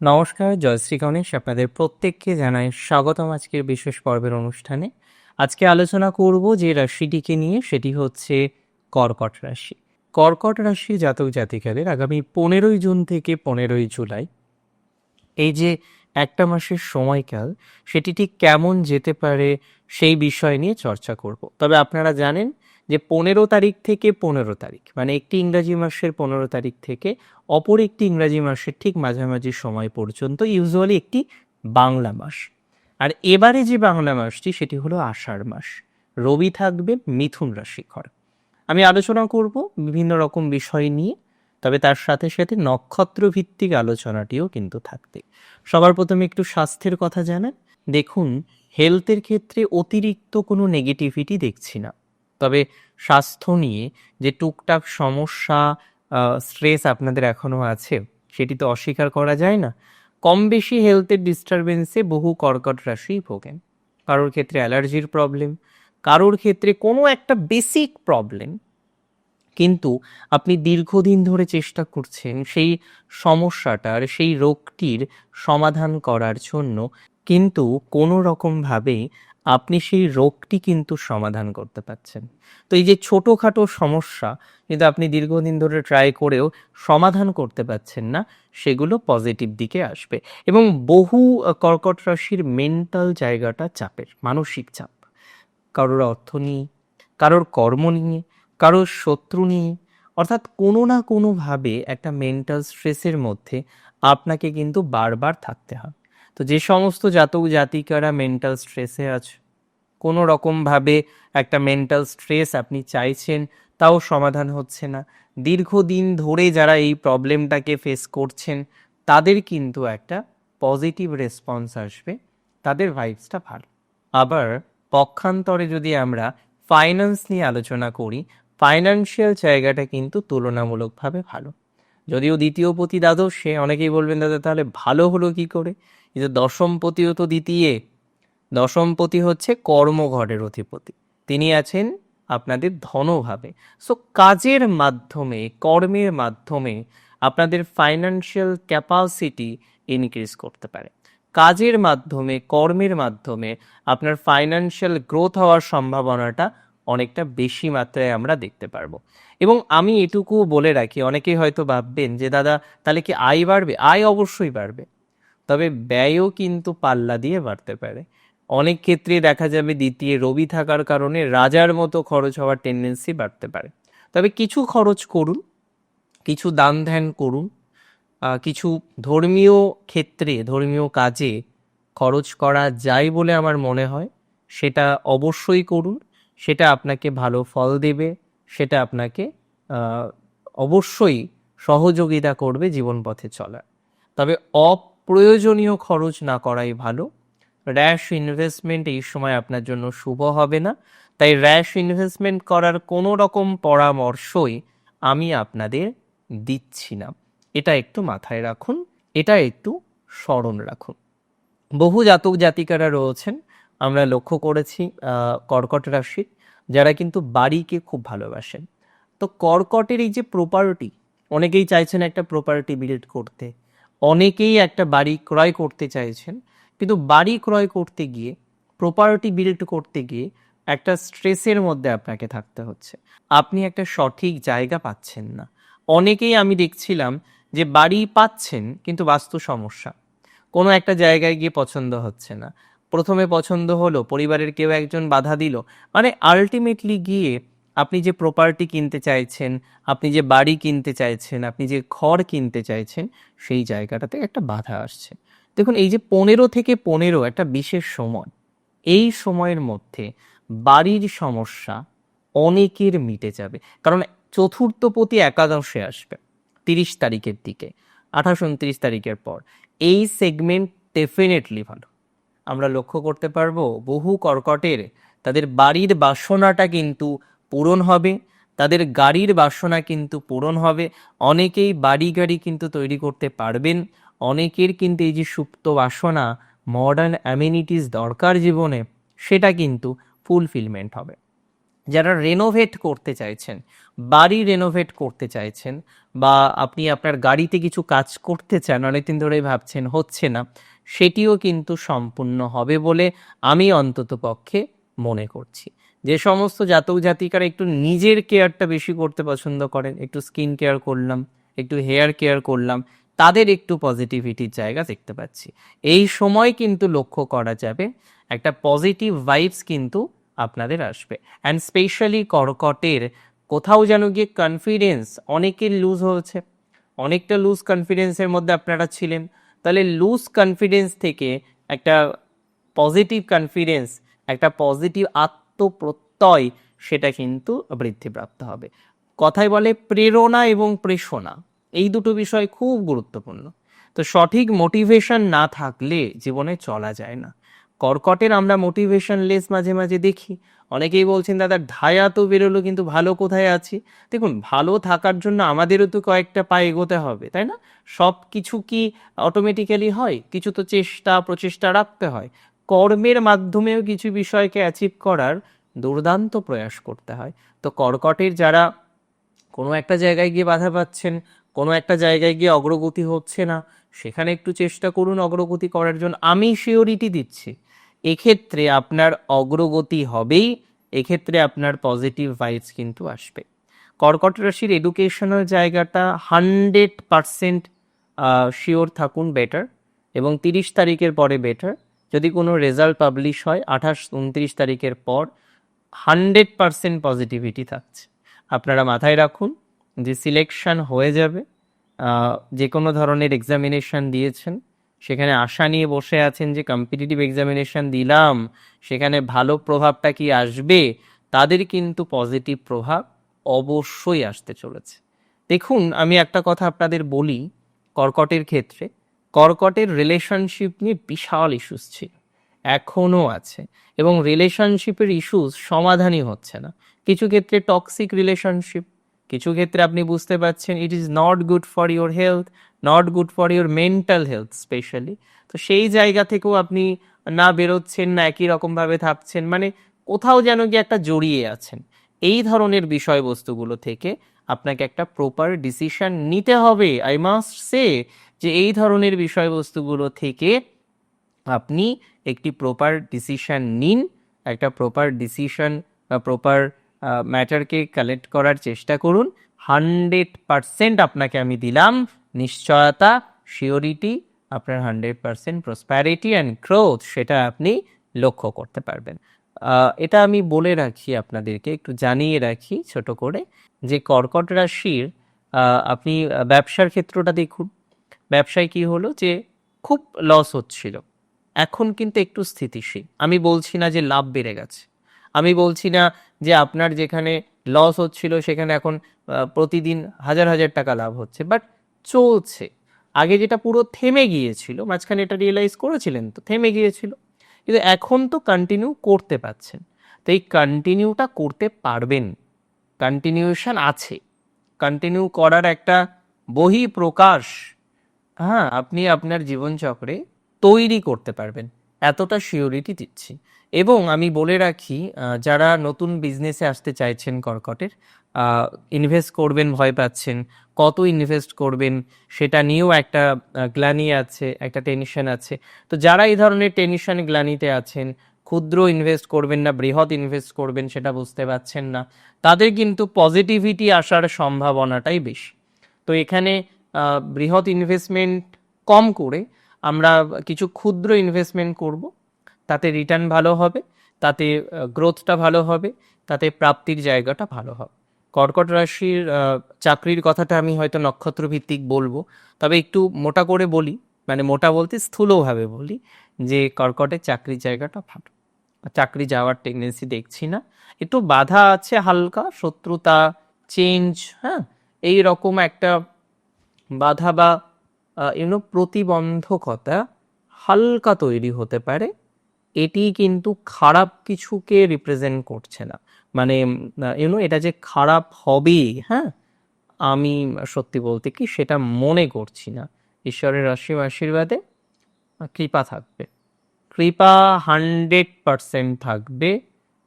নমস্কার জয়শ্রী গণেশ। আপনাদের প্রত্যেককে জানাই স্বাগতম আজকের বিশেষ পর্বের অনুষ্ঠানে। আজকে আলোচনা করব যে রাশিটিকে নিয়ে, সেটি হচ্ছে কর্কট রাশি। কর্কট রাশি জাতক জাতিকাদের আগামী পনেরোই জুন থেকে পনেরোই জুলাই, এই যে একটা মাসের সময়কাল, সেটি ঠিক কেমন যেতে পারে সেই বিষয় নিয়ে চর্চা করব। তবে আপনারা জানেন যে পনেরো তারিখ থেকে পনেরো তারিখ মানে একটি ইংরাজি মাসের পনেরো তারিখ থেকে অপর একটি ইংরাজি মাসের ঠিক মাঝামাঝি সময় পর্যন্ত ইউজুয়ালি একটি বাংলা মাস। আর এবারে যে বাংলা মাসটি, সেটি হলো আষাঢ় মাস। রবি থাকবে মিথুন রাশি ঘর আমি আলোচনা করব বিভিন্ন রকম বিষয় নিয়ে, তবে তার সাথে সাথে নক্ষত্র ভিত্তিক আলোচনাটিও কিন্তু থাকবে। সবার প্রথমে একটু স্বাস্থ্যের কথা জানেন। দেখুন হেলথের ক্ষেত্রে অতিরিক্ত কোনো নেগেটিভিটি দেখছি না। তবে স্বাস্থ্য নিয়ে যে টুকটাক সমস্যা স্ট্রেস আপনাদের এখনও আছে, সেটি তো অস্বীকার করা যায় না। কম বেশি হেলথের ডিস্টারবেন্সে বহু কর্কট রাশি ভোগেন। কারোর ক্ষেত্রে অ্যালার্জির প্রবলেম কারোর ক্ষেত্রে কোনো একটা বেসিক প্রবলেম কিন্তু আপনি দীর্ঘদিন ধরে চেষ্টা করছেন সেই সমস্যাটার, সেই রোগটির সমাধান করার জন্য কিন্তু কোনো রকমভাবে আপনি সেই রোগটি কিন্তু সমাধান করতে পারছেন। তো এই যে ছোটোখাটো সমস্যা কিন্তু আপনি দীর্ঘদিন ধরে ট্রাই করেও সমাধান করতে পারছেন না, সেগুলো পজিটিভ দিকে আসবে এবং বহু কর্কট রাশির মেন্টাল জায়গাটা চাপের, মানসিক চাপ। কারোর অর্থ নিয়ে, কারোর কর্ম নিয়ে, কারোর শত্রু নিয়ে, অর্থাৎ কোনো না কোনোভাবে একটা মেন্টাল স্ট্রেসের মধ্যে আপনাকে কিন্তু বারবার থাকতে হয়। তো যে সমস্ত জাতক জাতিকারা মেন্টাল স্ট্রেসে আছে, কোনো রকমভাবে একটা মেন্টাল স্ট্রেস আপনি চাইছেন, তাও সমাধান হচ্ছে না। দীর্ঘদিন ধরে যারা এই প্রবলেমটাকে ফেস করছেন, তাদের কিন্তু একটা পজিটিভ রেসপন্স আসবে, তাদের ভাইবসটা ভালো। আবার পক্ষান্তরে যদি আমরা ফাইন্যান্স নিয়ে আলোচনা করি ফাইন্যান্সিয়াল জায়গাটা কিন্তু তুলনামূলকভাবে ভালো। যদিও দ্বিতীয় পতি দ্বাদশ, সে অনেকেই বলবেন, দাদা, তাহলে ভালো হলো কি করে? যে দশমপতিও তো দ্বিতীয়। দশমপতি হচ্ছে কর্মঘরের অধিপতি। তিনি আছেন আপনাদের ধনভাবে। সো কাজের মাধ্যমে, কর্মের মাধ্যমে আপনাদের ফাইন্যান্সিয়াল ক্যাপাসিটি ইনক্রিজ করতে পারে। কাজের মাধ্যমে, কর্মের মাধ্যমে আপনার ফাইন্যান্সিয়াল গ্রোথ হওয়ার সম্ভাবনাটা অনেকটা বেশি মাত্রায় আমরা দেখতে পারব। এবং আমি এটুকু বলে রাখি, অনেকেই হয়তো ভাববেন যে, দাদা, তাহলে কি আয় বাড়বে? আয় অবশ্যই বাড়বে। তবে ব্যয়ও কিন্তু পাল্লা দিয়ে বাড়তে পারে। অনেক ক্ষেত্রে দেখা যাবে দ্বিতীয় রবি থাকার কারণে রাজার মতো খরচ হওয়ার টেন্ডেন্সি বাড়তে পারে। তবে কিছু খরচ করুন, কিছু দান ধ্যান করুন কিছু ধর্মীয় ক্ষেত্রে, ধর্মীয় কাজে খরচ করা যায় বলে আমার মনে হয়। সেটা অবশ্যই করুন, সেটা আপনাকে ভালো ফল দেবে, সেটা আপনাকে অবশ্যই সহযোগিতা করবে জীবন পথে চলার। তবে অপ্রয়োজনীয় খরচ না করাই ভালো। র্যাশ ইনভেস্টমেন্ট এই সময় আপনার জন্য শুভ হবে না। তাই র্যাশ ইনভেস্টমেন্ট করার কোনো রকম পরামর্শই আমি আপনাদের দিচ্ছি না। এটা একটু মাথায় রাখুন, এটা একটু স্মরণ রাখুন। বহু জাতক জাতিকারা রয়েছেন, আমরা লক্ষ্য করেছি কর্কট রাশির, যারা কিন্তু বাড়িকে খুব ভালোবাসেন। তো কর্কটের এই যে প্রপার্টি অনেকেই চাইছেন একটা প্রপার্টি বিল্ড করতে। অনেকেই একটা বাড়ি ক্রয় করতে চাইছেন, কিন্তু বাড়ি ক্রয় করতে গিয়ে প্রপার্টি বিল্ড করতে গিয়ে একটা স্ট্রেসের মধ্যে আপনাকে থাকতে হচ্ছে। আপনি একটা সঠিক জায়গা পাচ্ছেন না। অনেকেই আমি দেখছিলাম যে বাড়ি পাচ্ছেন, কিন্তু বাস্তু সমস্যা। কোনো একটা জায়গায় গিয়ে পছন্দ হচ্ছে না। প্রথমে পছন্দ হলো, পরিবারের কেউ একজন বাধা দিল মানে আলটিমেটলি গিয়ে আপনি যে প্রপার্টি কিনতে চাইছেন, আপনি যে বাড়ি কিনতে চাইছেন, আপনি যে ঘর কিনতে চাইছেন, সেই জায়গাটাতে একটা বাধা আসছে। দেখুন, এই যে পনেরো থেকে পনেরো একটা বিশেষ সময়, এই সময়ের মধ্যে বাড়ির সমস্যা অনেকের মিটে যাবে। কারণ চতুর্থ পতি একাদশে আসবে, তিরিশ তারিখের দিকে, আঠাশ, উনত্রিশ তারিখের পর। এই সেগমেন্ট ডেফিনেটলি ভালো। আমরা লক্ষ্য করতে পারব, বহু কর্কটের তাদের বাড়ির বাসনাটা কিন্তু পূরণ হবে, তাদের গাড়ির বাসনা কিন্তু পূরণ হবে, অনেকেই বাড়ি গাড়ি কিন্তু তৈরি করতে পারবেন, অনেকের কিন্তু এই যে সুপ্ত বাসনা মডার্ন অ্যামিনিটিস দরকার জীবনে, সেটা কিন্তু ফুলফিলমেন্ট হবে। যারা রেনোভেট করতে চাইছেন, বাড়ি রেনোভেট করতে চাইছেন, বা আপনি আপনার গাড়িতে কিছু কাজ করতে চান, অনেকদিন ধরেই ভাবছেন, হচ্ছে না, সেটিও কিন্তু সম্পূর্ণ হবে বলে আমি অন্তত পক্ষে মনে করছি। যে সমস্ত জাতক জাতিকারা একটু নিজের কেয়ারটা বেশি করতে পছন্দ করেন, একটু স্কিন কেয়ার করলাম, একটু হেয়ার কেয়ার করলাম, তাদের একটু পজিটিভিটির জায়গা দেখতে পাচ্ছি। এই সময় কিন্তু লক্ষ্য করা যাবে, একটা পজিটিভ ভাইবস কিন্তু আপনাদের আসবে। অ্যান্ড স্পেশালি কর্কটের কোথাও যেন গিয়ে কনফিডেন্স অনেকের লুজ হয়েছে। অনেকটা লুজ কনফিডেন্সের মধ্যে আপনারা ছিলেন। তাহলে লুজ কনফিডেন্স থেকে একটা পজিটিভ কনফিডেন্স একটা পজিটিভ আত্মপ্রত্যয়, সেটা কিন্তু বৃদ্ধিপ্রাপ্ত হবে। কথায় বলে প্রেরণা এবং প্রেষণা, এই দুটো বিষয় খুব গুরুত্বপূর্ণ। তো সঠিক মোটিভেশন না থাকলে জীবনে চলা যায় না। কর্কটের আমরা মোটিভেশন লেস মাঝে মাঝে দেখি। অনেকেই বলছেন, দাদা, ঢায়া তো বেরোলো, কিন্তু ভালো কোথায় আছি? দেখুন, ভালো থাকার জন্য আমাদেরও তো কয়েকটা পা এগোতে হবে, তাই না? সব কিছু কি অটোমেটিক্যালি হয়? কিছু তো চেষ্টা, প্রচেষ্টা রাখতে হয়। কর্মের মাধ্যমেও কিছু বিষয়কে অ্যাচিভ করার দুর্দান্ত প্রয়াস করতে হয়। তো কর্কটের যারা কোনো একটা জায়গায় গিয়ে বাধা পাচ্ছেন, কোনো একটা জায়গায় গিয়ে অগ্রগতি হচ্ছে না, সেখানে একটু চেষ্টা করুন অগ্রগতি করার জন্য। আমি শিওরিটি দিচ্ছি। এক্ষেত্রে আপনার অগ্রগতি হবেই, এক্ষেত্রে আপনার পজিটিভ ভাইবস কিন্তু আসবে। কর্কট রাশির এডুকেশনাল জায়গাটা হান্ড্রেড পারসেন্ট শিওর থাকুন বেটার এবং তিরিশ তারিখের পরে বেটার যদি কোনো রেজাল্ট পাবলিশ হয় আঠাশ উনত্রিশ তারিখের পর হান্ড্রেড পারসেন্ট পজিটিভিটি থাকছে। আপনারা মাথায় রাখুন যে সিলেকশন হয়ে যাবে যে কোনো ধরনের এক্সামিনেশন দিয়েছেন, সেখানে আশা নিয়ে বসে আছেন যে কম্পিটিটিভ এক্সামিনেশন দিলাম, সেখানে ভালো প্রভাবটা কি আসবে, তাদের কিন্তু পজিটিভ প্রভাব অবশ্যই আসতে চলেছে। দেখুন, আমি একটা কথা আপনাদের বলি, কর্কটের ক্ষেত্রে কর্কটের রিলেশনশিপ নিয়ে বিশাল ইস্যুস ছিল। এখনও আছে এবং রিলেশনশিপের ইস্যুস সমাধানই হচ্ছে না। কিছু ক্ষেত্রে টক্সিক রিলেশনশিপ কিছু ক্ষেত্রে আপনি বুঝতে পারছেন it is not good for your health not good for your mental health specially তো সেই জায়গা থেকেও আপনি না বেরোচ্ছেন, না একই রকমভাবে থাকছেন মানে কোথাও যেন গিয়ে একটা জড়িয়ে আছেন। এই ধরনের বিষয়বস্তুগুলো থেকে আপনাকে একটা প্রপার ডিসিশন নিতে হবে আই মাস্ট সে যে এই ধরনের বিষয়বস্তুগুলো থেকে আপনি একটি প্রপার ডিসিশন নিন, একটা প্রপার ডিসিশন বা প্রপার ম্যাটারকে কালেক্ট করার চেষ্টা করুন। হান্ড্রেড পারসেন্ট আপনাকে আমি দিলাম নিশ্চয়তা শিওরিটি আপনার hundred percent prosperity and growth সেটা আপনি লক্ষ্য করতে পারবেন। এটা আমি বলে রাখি আপনাদেরকে, একটু জানিয়ে রাখি ছোট করে। যে কর্কট রাশির আপনি ব্যবসার ক্ষেত্রটা দেখুন। ব্যবসায় কি হলো যে খুব লস হচ্ছিল। এখন কিন্তু একটু স্থিতিশীল। আমি বলছি না যে লাভ বেড়ে গেছে। আমি বলছি না যে আপনার যেখানে লস হচ্ছিল সেখানে এখন প্রতিদিন হাজার হাজার টাকা লাভ হচ্ছে বাট চলছে। আগে যেটা পুরো থেমে গিয়েছিল, মাঝখানে এটা রিয়েলাইজ করেছিলেন তো, থেমে গিয়েছিল। কিন্তু এখন তো কন্টিনিউ করতে পারছেন। তো এই কন্টিনিউটা করতে পারবেন। কন্টিনিউশন আছে। কন্টিনিউ করার একটা বহি প্রকাশ হ্যাঁ আপনি আপনার জীবনচক্রে তৈরি করতে পারবেন। এতটা শিওরিটি দিচ্ছি। এবং আমি বলে রাখি যারা নতুন বিজনেসে আসতে চাইছেন কর্কটের ইনভেস্ট করবেন, ভয় পাচ্ছেন। কত ইনভেস্ট করবেন, সেটা নিয়েও একটা গ্লানি আছে, একটা টেনশন আছে। তো যারা এই ধরনের টেনশন গ্লানিতে আছেন ক্ষুদ্র ইনভেস্ট করবেন না, বৃহৎ ইনভেস্ট করবেন সেটা বুঝতে পারছেন না। তাদের কিন্তু পজিটিভিটি আসার সম্ভাবনাটাই বেশি। তো এখানে বৃহৎ ইনভেস্টমেন্ট কম করে আমরা কিছু ক্ষুদ্র ইনভেস্টমেন্ট করব। তাতে রিটার্ন ভালো হবে, তাতে গ্রোথটা ভালো হবে, তাতে প্রাপ্তির জায়গাটা ভালো হবে। কর্কট রাশির চাকরির কথাটা আমি হয়তো নক্ষত্র ভিত্তিক বলব, তবে একটু মোটা করে বলি মানে মোটা বলতে স্থূলভাবে বলি, যে কর্কটের চাকরির জায়গাটা ভালো। চাকরি যাওয়ার টেন্ডেন্সি দেখছি না। একটু বাধা আছে হালকা, শত্রুতা চেঞ্জ হ্যাঁ? এই রকম একটা বাধা বা ইউনো প্রতিবন্ধকতা হালকা তৈরি হতে পারে। এটি কিন্তু খারাপ কিছুকে রিপ্রেজেন্ট করছে না। মানে ইউনো এটা যে খারাপ হবে হ্যাঁ? আমি সত্যি বলতে কি সেটা মনে করছি না। ঈশ্বরের আশীর্বাদে কৃপা থাকবে। কৃপা হান্ড্রেড পারসেন্ট থাকবে,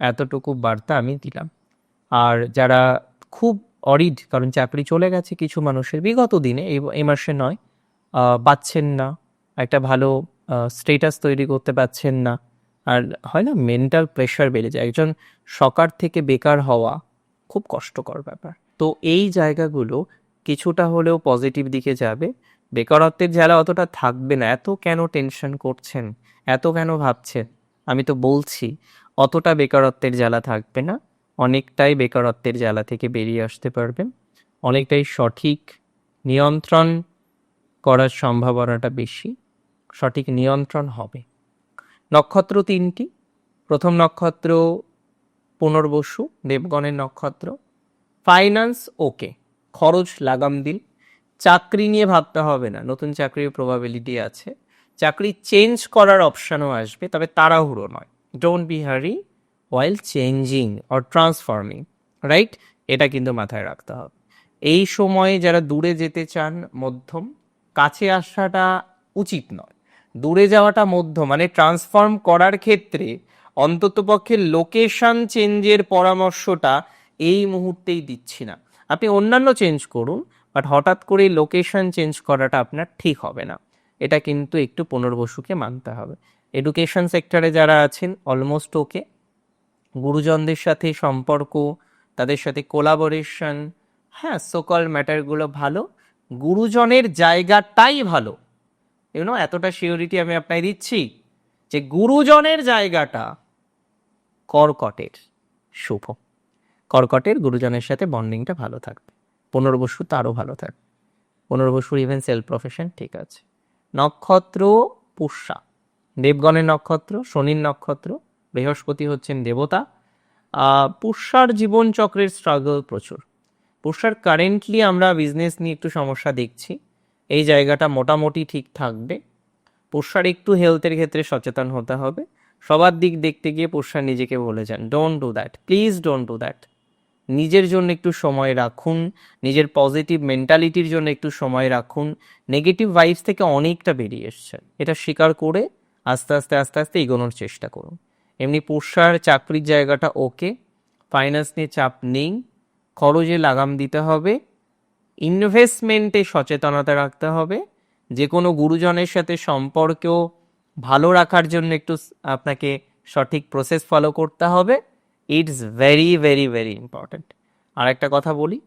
এতটুকু বার্তা আমি দিলাম। আর যারা খুব অরিড, কারণ চাকরি চলে গেছে কিছু মানুষের, বিগত দিনে, এই মাসে নয় পাচ্ছেন না, একটা ভালো স্টেটাস তৈরি করতে পারছেন না। আর হয় না মেন্টাল প্রেশার বেড়ে যায়। একজন সকার থেকে বেকার হওয়া খুব কষ্টকর ব্যাপার। তো এই জায়গাগুলো কিছুটা হলেও পজিটিভ দিকে যাবে। বেকারত্বের জ্বালা অতটা থাকবে না। এত কেন টেনশন করছেন? এত কেন ভাবছেন? আমি তো বলছি, অতটা বেকারত্বের জ্বালা থাকবে না। অনেকটাই বেকারত্বের জ্বালা থেকে বেরিয়ে আসতে পারবেন। অনেকটাই সঠিক নিয়ন্ত্রণ করার সম্ভাবনাটা বেশি। সঠিক নিয়ন্ত্রণ হবে। নক্ষত্র তিনটি। প্রথম নক্ষত্র পুনর্বসু, দেবগণের নক্ষত্র। ফাইন্যান্স ওকে খরচ, লাগাম দিন চাকরি নিয়ে ভাবতে হবে না, নতুন চাকরির প্রবাবিলিটি আছে। চাকরি চেঞ্জ করার অপশানও আসবে, তবে তাড়াহুড়ো নয়। Don't be hurry while changing or transforming right এটা কিন্তু মাথায় রাখতে হবে। এই সময়ে যারা দূরে যেতে চান, মধ্যম, কাছে আসাটা উচিত নয়। দূরে যাওয়াটা মধ্য মানে ট্রান্সফর্ম করার ক্ষেত্রে অন্ততপক্ষে লোকেশন চেঞ্জের পরামর্শটা এই মুহূর্তেই দিচ্ছি না। আপনি অন্যান্য চেঞ্জ করুন বাট হঠাৎ করে লোকেশন চেঞ্জ করাটা আপনার ঠিক হবে না। এটা কিন্তু একটু পুনর্বসুকে মানতে হবে। এডুকেশন সেক্টরে যারা আছেন, অলমোস্ট ওকে। গুরুজনদের সাথে সম্পর্ক, তাদের সাথে কোলাবোরেশন হ্যাঁ সোকল ম্যাটারগুলো ভালো। গুরুজনের জায়গাটাই ভালো। ইউনো এতটা সিওরিটি আমি আপনাকে দিচ্ছি যে গুরুজনের জায়গাটা কর্কটের শুভ। কর্কটের গুরুজনের সাথে বন্ডিংটা ভালো থাকবে। পুনর্বসু তারও ভালো থাকবে পুনর্বসুর ইভেন সেলফ প্রফেশন ঠিক আছে। নক্ষত্র পুষ্যা। দেবগণের নক্ষত্র, শনির নক্ষত্র, বৃহস্পতি হচ্ছেন দেবতা। পুষ্যার জীবনচক্রের স্ট্রাগল প্রচুর। পুষ্যার কারেন্টলি আমরা বিজনেস নিয়ে একটু সমস্যা দেখছি। এই জায়গাটা মোটামুটি ঠিক থাকবে। পুষ্যার একটু হেলথের ক্ষেত্রে সচেতন হতে হবে। সবার দিক দেখতে গিয়ে পুষ্যার নিজেকে বলে যান। Don't do that please don't do that নিজের জন্য একটু সময় রাখুন, নিজের পজিটিভ মেন্টালিটির জন্য একটু সময় রাখুন। নেগেটিভ ভাইবস থেকে অনেকটা বেরিয়ে এসছেন এটা স্বীকার করে আস্তে আস্তে আস্তে আস্তে এগোনোর চেষ্টা করুন। এমনি পোষার চাকরির জায়গাটা ওকে ফাইন্যান্স নিয়ে চাপ নেই, খরচে লাগাম দিতে হবে ইনভেস্টমেন্টে সচেতনতা রাখতে হবে যে কোনো গুরুজনের সাথে সম্পর্কেও ভালো রাখার জন্য একটু আপনাকে সঠিক প্রসেস ফলো করতে হবে। It's very very very important আর একটা কথা বলি।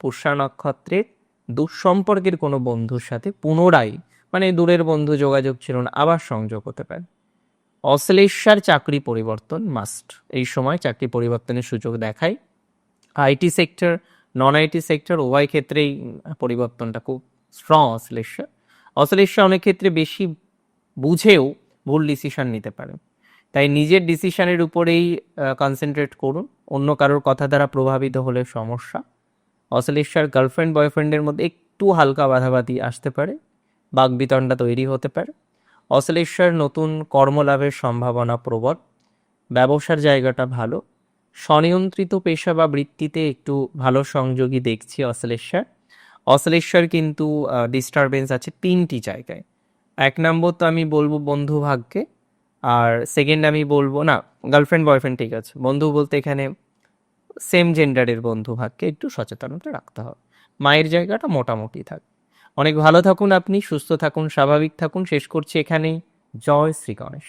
পুষ্যা নক্ষত্রের দুঃসম্পর্কের কোনো বন্ধুর সাথে পুনরায় মানে দূরের বন্ধু যোগাযোগ ছিল না, আবার সংযোগ হতে পারে। অশ্লেষার চাকরি পরিবর্তন মাস্ট এই সময় চাকরি পরিবর্তনের সুযোগ দেখায়। IT sector, non IT sector, উভয় ক্ষেত্রেই পরিবর্তনটা খুব স্ট্রং অশ্লেষা। অশ্লেষা অনেক ক্ষেত্রে বেশি বুঝেও ভুল ডিসিশন নিতে পারে। তাই নিজের ডিসিশনের উপরেই কনসেন্ট্রেট করুন। অন্য কারোর কথা দ্বারা প্রভাবিত হলে সমস্যা। অশ্লেষার গার্লফ্রেন্ড বয়ফ্রেন্ডের মধ্যে একটু হালকা বাধাবাধি আসতে পারে বাগবিতণ্ডা তৈরি হতে পারে। অশ্লেষার নতুন কর্মলাভের সম্ভাবনা প্রবল, ব্যবসার জায়গাটা ভালো, স্বনিয়ন্ত্রিত পেশা বা বৃত্তিতে একটু ভালো সংযোগী দেখছি অশ্লেষার অশ্লেষার কিন্তু ডিস্টারবেন্স আছে তিনটি জায়গায়। এক নম্বর তো আমি বলব বন্ধু ভাগ্যে আর সেকেন্ড আমি বলব, না গার্লফ্রেন্ড বয়ফ্রেন্ড ঠিক আছে। বন্ধু বলতে এখানে সেম জেন্ডারের বন্ধু ভাগকে একটু সচেতনতা রাখতে হবে। মায়ের জায়গাটা মোটামুটি থাক। অনেক ভালো থাকুন আপনি, সুস্থ থাকুন, স্বাভাবিক থাকুন। শেষ করছি এখানে জয় শ্রী গণেশ।